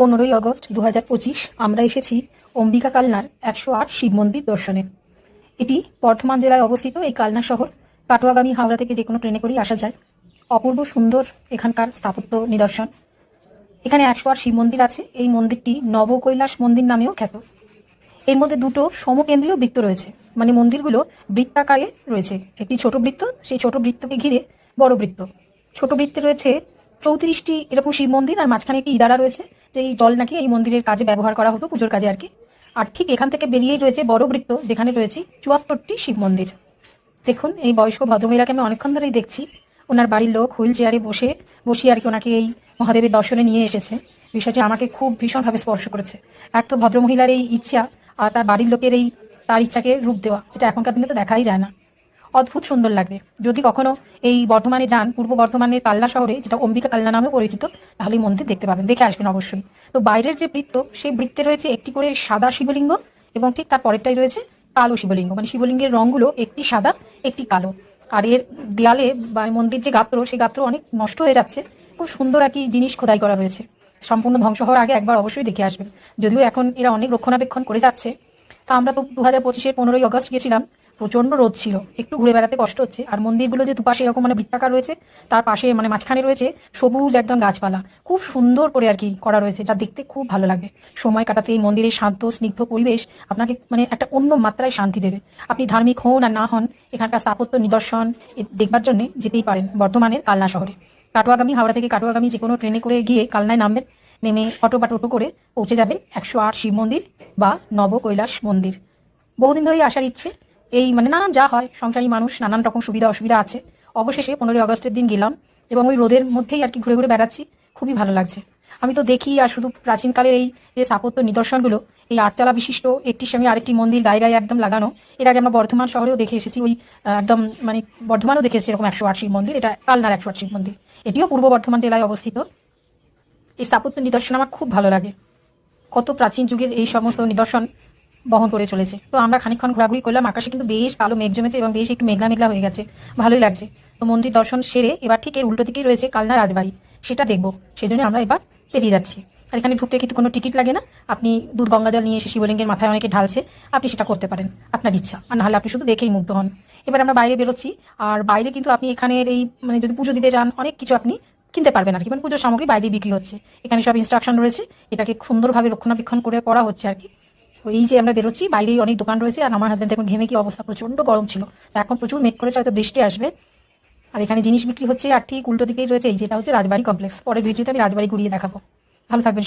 পনেরোই আগস্ট দু হাজার পঁচিশ আমরা এসেছি অম্বিকা কালনার একশো আট শিব মন্দির দর্শনে। এটি বর্ধমান জেলায় অবস্থিত এই কালনা শহর। কাটোয়াগামী হাওড়া থেকে যে কোনো ট্রেনে করেই আসা যায়। অপূর্ব সুন্দর এখানকার স্থাপত্য নিদর্শন। এখানে একশো আট শিব মন্দির আছে। এই মন্দিরটি নবকৈলাস মন্দির নামেও খ্যাত। এর মধ্যে দুটো সমকেন্দ্রীয় বৃত্ত রয়েছে। মানে মন্দিরগুলো বৃত্তাকারে রয়েছে। একটি ছোট বৃত্ত, সেই ছোট বৃত্তকে ঘিরে বড় বৃত্ত। ছোট বৃত্তে রয়েছে চৌত্রিশটি এরকম শিব মন্দির, আর মাঝখানে একটি ইদারা রয়েছে যে এই জল নাকি এই মন্দিরের কাজে ব্যবহার করা হতো পুজোর কাজে আর কি। আর ঠিক এখান থেকে বেরিয়েই রয়েছে বড় বৃত্ত যেখানে রয়েছে চুয়াত্তরটি শিব মন্দির। দেখুন, এই বয়স্ক ভদ্রমহিলাকে আমি অনেকক্ষণ ধরেই দেখছি। ওনার বাড়ির লোক হুইল চেয়ারে বসে, বসিয়ে আর কি ওনাকে এই মহাদেবের দর্শনে নিয়ে এসেছে। বিষয়টি আমাকে খুব ভীষণভাবে স্পর্শ করেছে। এক তো ভদ্রমহিলার এই ইচ্ছা, আর তার বাড়ির লোকের এই, তার ইচ্ছাকে রূপ দেওয়া, যেটা এখনকার দিনে তো দেখাই যায় না। অদ্ভুত সুন্দর লাগবে। যদি কখনো এই বর্ধমানে যান, পূর্ব বর্ধমানের কাল্লা শহরে, যেটা অম্বিকা কাল্লা নামে পরিচিত তাহলে এই মন্দির দেখতে পাবেন। দেখে আসবেন অবশ্যই। তো বাইরের যে বৃত্ত, সেই বৃত্তে রয়েছে একটি করে সাদা শিবলিঙ্গ এবং ঠিক তার পরেরটাই রয়েছে কালো শিবলিঙ্গ। মানে শিবলিঙ্গের রঙগুলো একটি সাদা, একটি কালো। আর এর দেয়ালে বা মন্দির যে গাত্র, সেই গাত্র অনেক নষ্ট হয়ে যাচ্ছে। খুব সুন্দর কি জিনিস খোদাই করা রয়েছে। সম্পূর্ণ ধ্বংস হওয়ার আগে একবার অবশ্যই দেখে আসবেন। যদিও এখন এরা অনেক রক্ষণাবেক্ষণ করে যাচ্ছে। তা আমরা তো দু হাজার পঁচিশের পনেরোই অগস্ট গেছিলাম। প্রচণ্ড রোদ ছিল। একটু ঘুরে বেড়াতে কষ্ট হচ্ছে। আর মন্দিরগুলো যে দুপাশে এরকম মানে বৃত্তাকার রয়েছে, তার পাশে মানে মাঝখানে রয়েছে সবুজ একদম গাছপালা। খুব সুন্দর করে আর কি করা রয়েছে, যা দেখতে খুব ভালো লাগবে সময় কাটাতে এই মন্দিরের শান্ত, স্নিগ্ধ পরিবেশ আপনাকে মানে একটা অন্য মাত্রায় শান্তি দেবে। আপনি ধার্মিক হন আর না হন, এখানকার স্থাপত্য নিদর্শন দেখবার জন্য যেতেই পারেন বর্ধমানের কালনা শহরে। কাটোয়াগামী, হাওড়া থেকে কাটোয়াগামী যে কোনো ট্রেনে করে গিয়ে কালনায় নামবেন। নেমে অটো বা টোটো করে পৌঁছে যাবে একশো আট শিব মন্দির বা নব কৈলাস মন্দির। বহুদিন ধরেই আসার ইচ্ছে এই মানে নানান যা হয়, সংসারী মানুষ, নানান রকম সুবিধা অসুবিধা আছে। অবশেষে পনেরোই আগস্টের দিন গেলাম এবং ওই রোদের মধ্যেই আর কি ঘুরে ঘুরে বেড়াচ্ছি। খুবই ভালো লাগছে। আমি তো দেখি আর শুধু প্রাচীনকালের এই যে স্থাপত্য নিদর্শনগুলো, এই আটতলা বিশিষ্ট একটি স্বামী আরেকটি মন্দির গায়ে গায়ে একদম লাগানো, এর আগে আমরা বর্ধমান শহরেও দেখে এসেছি, ওই একদম মানে বর্ধমানেও দেখে এসেছি এরকম একশো আট মন্দির, এটা কালনার একশো আট মন্দির। এটিও পূর্ব বর্ধমান জেলায় অবস্থিত। এই স্থাপত্য নিদর্শন আমার খুব ভালো লাগে। কত প্রাচীন যুগের এই সমস্ত নিদর্শন বহন করে চলেছে। তো আমরা খানিকক্ষণ ঘোরাঘুরি করলাম, আকাশে কিন্তু বেশ কালো মেঘ জমেছে এবং বেশ একটু মেঘলা মেঘলা হয়ে গেছে। ভালোই লাগছে। তো মন্দির দর্শন সেরে এবার ঠিক এর উল্টো দিকেই রয়েছে কালনা রাজবাড়ি। সেটা দেখব। সেই জন্য আমরা এবার বেরিয়ে যাচ্ছি। আর এখানে ঢুকতে কিন্তু কোনো টিকিট লাগে না। আপনি দুধ গঙ্গা জল নিয়ে এসে শিবলিঙ্গের মাথায় অনেকে ঢালছে। আপনি সেটা করতে পারেন। আপনার ইচ্ছা। আর নাহলে আপনি শুধু দেখেই মুগ্ধ হন। এবার আমরা বাইরে বেরোচ্ছি। আর বাইরে কিন্তু আপনি এখানের এই মানে যদি পুজো দিতে যান অনেক কিছু আপনি কিনতে পারবেন আর কি। মানে পুজোর সামগ্রী বাইরে বিক্রি হচ্ছে। এখানে সব ইনস্ট্রাকশন রয়েছে। এটাকে সুন্দরভাবে রক্ষণাবেক্ষণ করে করা হচ্ছে আর কি। তো এই যে আমরা বেরোচ্ছি, বাইরেই অনেক দোকান রয়েছে, আর আমার হাজব্যান্ড এখন ঘেমে কি অবস্থা প্রচণ্ড গরম ছিল। এখন প্রচুর মেঘ করেছে, হয়তো বৃষ্টি আসবে। আর এখানে জিনিস বিক্রি হচ্ছে, আর ঠিক উল্টো দিকেই রয়েছে, এই যেটা হচ্ছে রাজবাড়ি কমপ্লেক্স পরে ভিডিওতে আমি রাজবাড়ি ঘুরিয়ে দেখাবো। ভালো থাকবেন